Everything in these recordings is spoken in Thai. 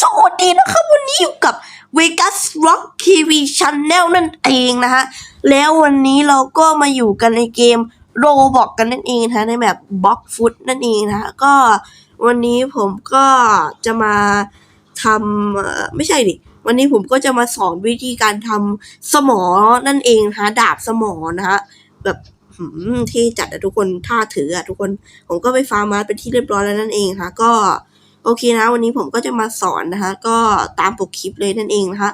สวัสดีนะครับ วันนี้อยู่กับ Vegas Rock TV Channel นั่นเองนะฮะ แล้ววันนี้เราก็มาอยู่กันในเกมโรบอกกันนั่นเองนะะในแบบ Box Foot นั่นเองนะฮะ ก็วันนี้ผมก็จะมาทำไม่ใช่ดิ วันนี้ผมก็จะมาสอนวิธีการทำสมอนั่นเองนะะดาบสมอนะฮะแบบเที่จัดอะทุกคนท่าถืออะทุกคน ผมก็ไปฟาร์มมาเป็นที่เรียบร้อยแล้วนั่นเองค่ะก็ โอเคนะ วันนี้ผมก็จะมาสอนนะคะ ก็ตามปกคลิปเลยนั่นเองนะคะ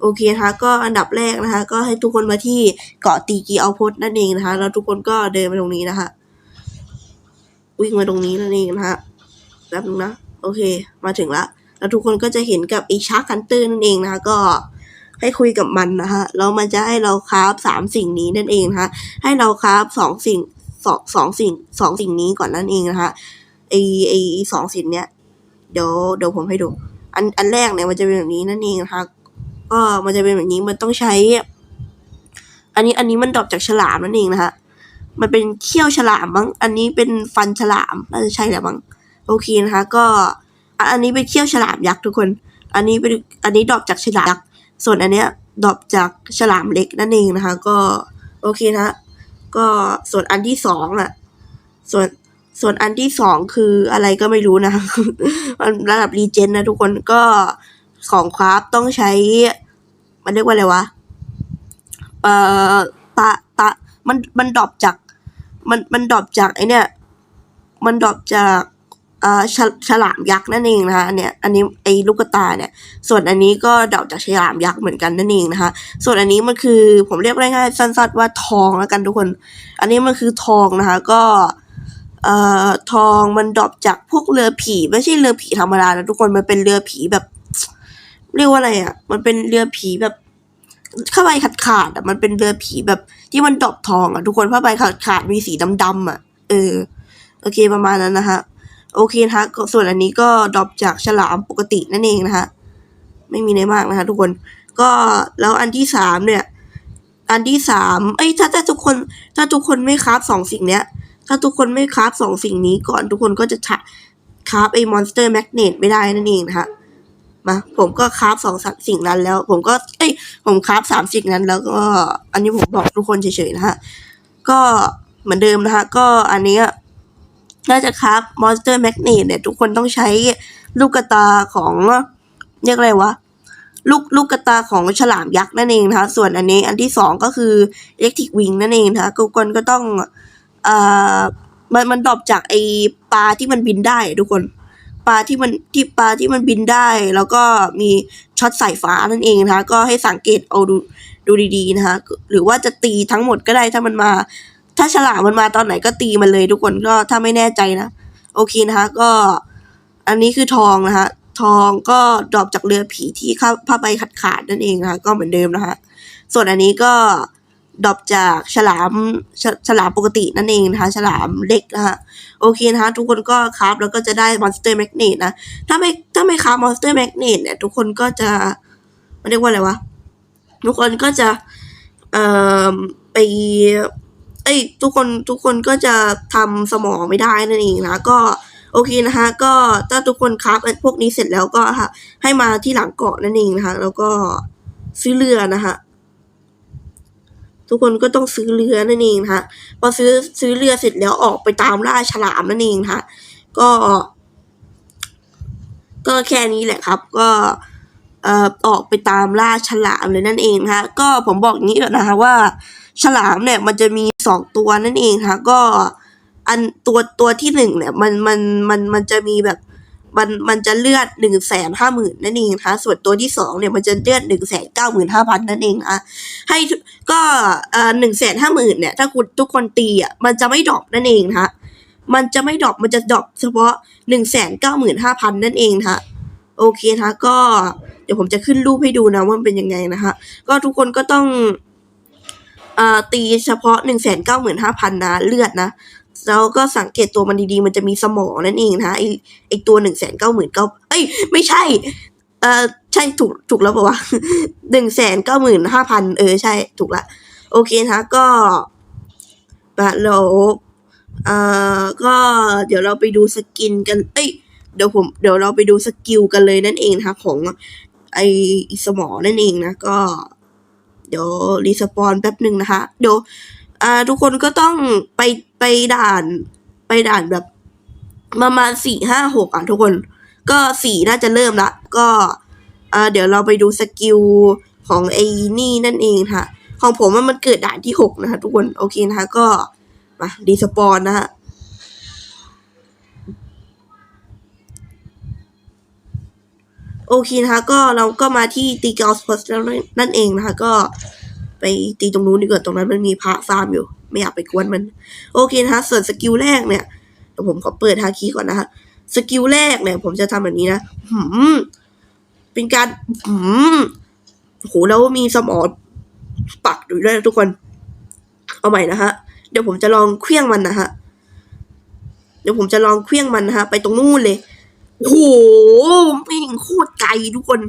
โอเคนะคะก็อันดับแรกนะคะ ก็ให้ทุกคนมาที่เกาะตีกีเอาพดนั่นเองนะคะ แล้วทุกคนก็เดินมาตรงนี้นะคะวิ่งมาตรงนี้นั่นเองนะคะแป๊บนึงนะโอเค มาถึงละแล้วทุกคนก็จะเห็นกับไอชาร์คันเตอร์นั่นเองนะคะก็ให้คุยกับมันนะคะแล้วมันจะให้เราคราฟสามสิ่งนี้นั่นเองนะคะให้เราคราฟสองสิ่งสองสองสิ่งสองสิ่งนี้ก่อนนั่นเองนะคะไอไอสองสิ่งเนี้ย เดี๋ยวเดี๋ยวผมให้ดู อันอันแรกเนี่ยมันจะเป็นแบบนี้นั่นเองนะคะก็มันจะเป็นแบบนี้มันต้องใช้ อันนี้อันนี้มันดรอปจากฉลามนั่นเองนะคะมันเป็นเขี้ยวฉลามมั้งอันนี้เป็นฟันฉลามน่าจะใช่แหละมั้งโอเคนะคะก็อันนี้เป็นเขี้ยวฉลามยักษ์ทุกคน อันนี้เป็นอันนี้ดรอปจากฉลามยักษ์ส่วนอันเนี้ยดรอปจากฉลามเล็กนั่นเองนะคะ ก็โอเคนะก็ส่วนอันที่สองอะ ส่วน ส่วนอันที่สองคืออะไรก็ไม่รู้นะ มันระดับรีเจนนะทุกคนก็ของคราฟต้องใช้ มันเรียกว่าอะไรวะ เอ่อตะตะมันมันดรอปจาก มันมันดรอปจากไอเนี่ย มันดรอปจากอ่าฉฉลามยักษ์นั่นเองนะคะเนี้ยอันนี้ไอ้ลูกตาเนี่ย ส่วนอันนี้ก็ดรอปจากฉลามยักษ์เหมือนกันนั่นเองนะคะ ส่วนอันนี้มันคือผมเรียกง่ายๆสั้นๆว่าทองแล้วกันทุกคน อันนี้มันคือทองนะคะ ก็ เอ่อทองมันดรอปจากพวกเรือผีไม่ใช่เรือผีธรรมดานะทุกคนมันเป็นเรือผีแบบ เรียกว่าอะไรอะ มันเป็นเรือผีแบบผ้าใบขาดขาดๆอะมันเป็นเรือผีแบบ ที่มันดรอปทองอะทุกคนผ้าใบขาดขาดๆมีสีดำๆอะ เออ โอเคประมาณนั้นนะคะโอเคนะคะส่วนอันนี้ก็ดรอปจากฉลามปกตินั่นเองนะคะไม่มีอะไรมากนะคะทุกคนก็แล้วอันที่สามเนี่ย อันที่สามเอ้ยถ้าถ้าทุกคน ถ้าทุกคนไม่คราฟสองสิ่งเนี้ย ถ้าทุกคนไม่คราฟสองสิ่งนี้ก่อนทุกคนก็จะทะคราฟไอ้มอนสเตอร์แมกเนตไม่ได้นั่นเองนะคะมาผมก็คราฟสองสิ่งนั้นแล้ว ผมก็เอ้ยผมคราฟสามสิ่งนั้นแล้วก็ อันนี้ผมบอกทุกคนเฉยๆนะฮะก็เหมือนเดิมนะคะก็อันนี้น่าจะคราฟมอนสเตอร์แมกเนตเนี่ยทุกคนต้องใช้ลูกตาของเรียกอะไรวะลูกลูกกระตาของฉลามยักษ์นั่นเองนะคะ ส่วนอันนี้อันที่สองก็คือเล็กทิกวิงนั่นเองนะคะทุกคนก็ต้อง อ่อมันมันดรอปจากไอปลาที่มันบินได้ทุกคนปลาที่มันที่ปลาที่มันบินได้ แล้วก็มีช็อตสายฟ้านั่นเองนะคะก็ให้สังเกตเอาดูดูดีๆนะคะหรือว่าจะตีทั้งหมดก็ได้ถ้ามันมา ถ้าฉลามมันมาตอนไหนก็ตีมันเลยทุกคนก็ถ้าไม่แน่ใจนะโอเคนะคะก็อันนี้คือทองนะคะทองก็ดรอปจากเรือผีที่ข้าผ้าใบขาดขาดนั่นเองนะคะก็เหมือนเดิมนะคะส่วนอันนี้ก็ ดรอปจากฉลามฉฉลามปกตินั่นเองนะคะ ฉลามเล็กนะคะโอเคนะคะ ทุกคนก็คราฟแล้วก็จะได้มอนสเตอร์แมกเนตนะถ้าไม่ถ้าไม่คราฟมอนสเตอร์แมกเนตเนี่ยทุกคนก็จะมันเรียกว่าอะไรวะทุกคนก็จะเอ่อไปเอ้ยทุกคนทุกคนก็จะทำสมองไม่ได้นั่นเองนะก็โอเคนะคะก็ถ้าทุกคนคราฟพวกนี้เสร็จแล้วก็ค่ะให้มาที่หลังเกาะนั่นเองนะคะ แล้วก็ซื้อเรือนะคะ ทุกคนก็ต้องซื้อเรือนั่นเองนะคะพอซื้อซื้อเรือเสร็จแล้วออกไปตามล่าฉลามนั่นเองนะคะก็ ก็แค่นี้แหละครับ ก็เอ่อออกไปตามล่าฉลามเลยนั่นเองนะคะก็ผมบอกงนี้ก่อนนะคะว่า ฉลามเนี่ยมันจะมีสองตัวนั่นเองค่ะ ก็อันตัวตัวที่หนึ่งเนี่ยมันมันมันมันจะมีแบบ มันมันจะเลือดหนึ่งแสนห้าหมื่นนั่นเองนะคะส่วนตัวที่สองเนี่ยมันจะเลือดหนึ่งแสนเก้าหมื่นห้าพันนั่นเองนะคะให้ก็เอ่อหนึ่งแสนห้าหมื่นเนี่ยถ้าคุณทุกคนตีอะมันจะไม่ดรอปนั่นเองนะคะมันจะไม่ดรอปมันจะดรอปเฉพาะหนึ่งแสนเก้าหมื่นห้าพันนั่นเองนะคะโอเคนะคะก็เดี๋ยวผมจะขึ้นรูปให้ดูนะว่ามันเป็นยังไงนะคะก็ทุกคนก็ต้องเอ่อตีเฉพาะหนึ่งแสนเก้าหมื่นห้าพันนะเลือดนะ แล้วก็สังเกตตัวมันดีๆ มันจะมีสมองนั่นเองนะไอไอตัวหนึ่งแสนเก้าหมื่นเก้าเอ้ย ไม่ใช่ เออใช่ถูกถูกแล้วปะวะหนึ่งแสนเก้าหมื่นห้าพันเออใช่ถูกละ โอเคนะก็บะโลเอ่อก็เดี๋ยวเราไปดูสกินกัน เอ้ยเดี๋ยวผมเดี๋ยวเราไปดูสกิลกันเลยนั่นเองนะคะของไอสมอนั่นเองนะก็ เดี๋ยวรีสปอนแป๊บหนึ่งนะคะเดี๋ยว อ่าทุกคนก็ต้องไปไปด่านไปด่านแบบประมาณสี่ห้าหกอะทุกคน ก็สี่น่าจะเริ่มละ ก็อ่าเดี๋ยวเราไปดูสกิลของไอ้นี่นั่นเองค่ะ ของผมว่ามันเกิดด่านที่หกนะคะทุกคน โอเคนะคะก็มารีสปอนนะฮะโอเคนะคะก็เราก็มาที่ตีกอลสปอร์ตแล้วนั่นเองนะคะก็ ไปตีตรงนู้นดีกว่าตรงนั้นมันมีพระฟาร์มอยู่ ไม่อยากไปกวนมัน โอเคนะคะส่วนสกิลแรกเนี่ยเดี๋ยวผมขอเปิดฮาคีก่อนนะคะสกิลแรกเนี่ย ผมจะทำแบบนี้นะหืมเป็นการหืมโหแล้วมีสมอปักอยู่ด้วยทุกคน เอาใหม่นะฮะ เดี๋ยวผมจะลองเคลี้ยงมันนะฮะ เดี๋ยวผมจะลองเคลี้ยงมันนะฮะ ไปตรงนู้นเลยโอ้โหแม่งโคตรไกลทุกคน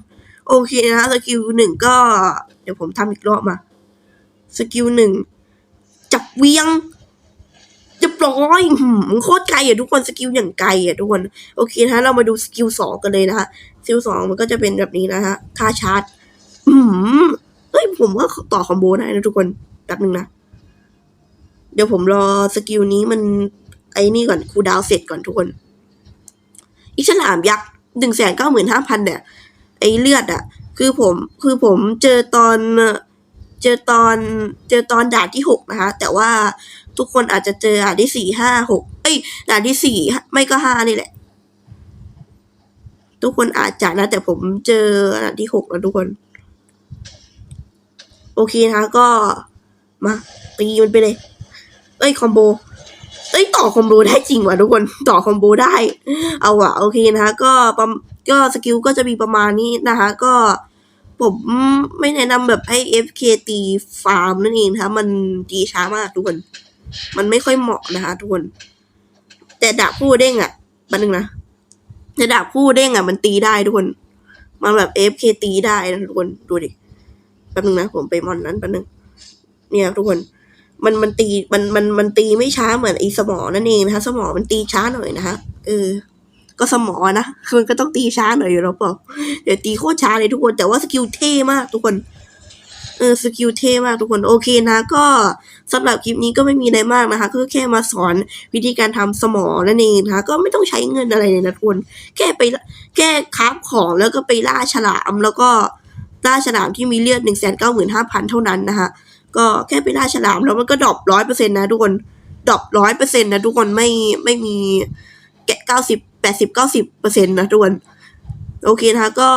โอเคนะสกิลหนึ่งก็ เดี๋ยวผมทำอีกรอบมา สกิลหนึ่งจับเวียงจะปล่อยหืมโคตรไกลอะทุกคนสกิลอย่างไกลอะทุกคน โอเคนะเรามาดูสกิลสองกันเลยนะคะสกิลสองมันก็จะเป็นแบบนี้นะฮะท่าชาร์จอืมเฮ้ยผมว่าต่อคอมโบได้นะทุกคนแป๊บหนึ่งนะ เดี๋ยวผมรอสกิลนี้มันไอ้นี่ก่อนคูดาวเสร็จก่อนทุกคนอีฉลามยักษ์หนึ่งแสนเก้าหมื่นห้าพันเนี่ย ไอเลือดอะคือผมคือผมเจอตอน เจอตอนเจอตอนด่านที่หกนะคะ แต่ว่าทุกคนอาจจะเจอด่านที่สี่ห้าหกเอ้ยด่านที่สี่ไม่ก็ห้านี่แหละ ทุกคนอาจจะนะ แต่ผมเจอด่านที่หกแล้วทุกคน โอเคนะคะก็มาตีมันไปเลย เอ้ยคอมโบเอ้ยต่อคอมโบได้จริงว่ะทุกคนต่อคอมโบได้ เอาว่ะโอเคนะคะก็ประมก็สกิลก็จะมีประมาณนี้นะคะ ก็ ผมไม่แนะนำแบบให้ FK ตีฟาร์มนั่นเองนะคะมันตีช้ามากทุกคน มันไม่ค่อยเหมาะนะคะทุกคน แต่ดาบคู่เด้งอะแปันนึงนะแต่ดาบคู่เด้งอะมันตีได้ทุกคน มันแบบ FK ตีได้นะทุกคนดูดิแป๊บนึงนะผมไปมอนนั้นแป๊บนึง เนี่ยทุกคน มันมันตีมันมันมันตีไม่ช้าเหมือนไอ้สมอนั่นเองนะคะ สมอมันตีช้าหน่อยนะคะเออ ก็สมอนะมันก็ต้องตีช้าหน่อยอยู่แล้วเปล่าเดี๋ยวตีโคตรช้าเลยทุกคนแต่ว่าสกิลเท่มากทุกคนเออสกิลเท่มากทุกคนโอเคนะ ก็สำหรับคลิปนี้ก็ไม่มีอะไรมากนะคะก็แค่มาสอนวิธีการทำสมอนั่นเองนะคะก็ไม่ต้องใช้เงินอะไรเลยนะทุกคนแค่ไปแค่คราฟของแล้วก็ไปล่าฉลามแล้วก็ล่าฉลามที่มีเลือดหนึ่งแสนเก้าหมื่นห้าพันเท่านั้นนะคะก็แค่ไปล่าฉลามแล้วมันก็ดรอปร้อยเปอร์เซ็นต์นะทุกคนดรอปร้อยเปอร์เซ็นต์นะทุกคนไม่ไม่มีแกะเก้าสิบ แปดสิบเก้าสิบเปอร์เซ็นต์นะทุกคนโอเคนะคะก็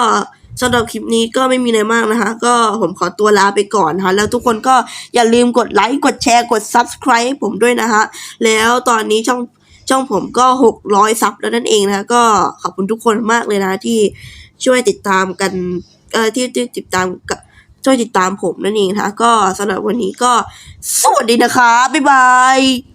สำหรับคลิปนี้ก็ไม่มีอะไรมากนะคะ ก็ผมขอตัวลาไปก่อนนะคะแล้วทุกคนก็อย่าลืมกดไลค์กดแชร์กด subscribe ให้ผมด้วยนะคะแล้วตอนนี้ช่องช่องผมก็หกร้อยซับแล้วนั่นเองนะคะก็ขอบคุณทุกคนมากเลยนะที่ช่วยติดตามกันเอ่อที่ที่ติดตามกับช่วยติดตามผมนั่นเองนะคะก็สำหรับวันนี้ก็สวัสดีนะคะบ๊ายบาย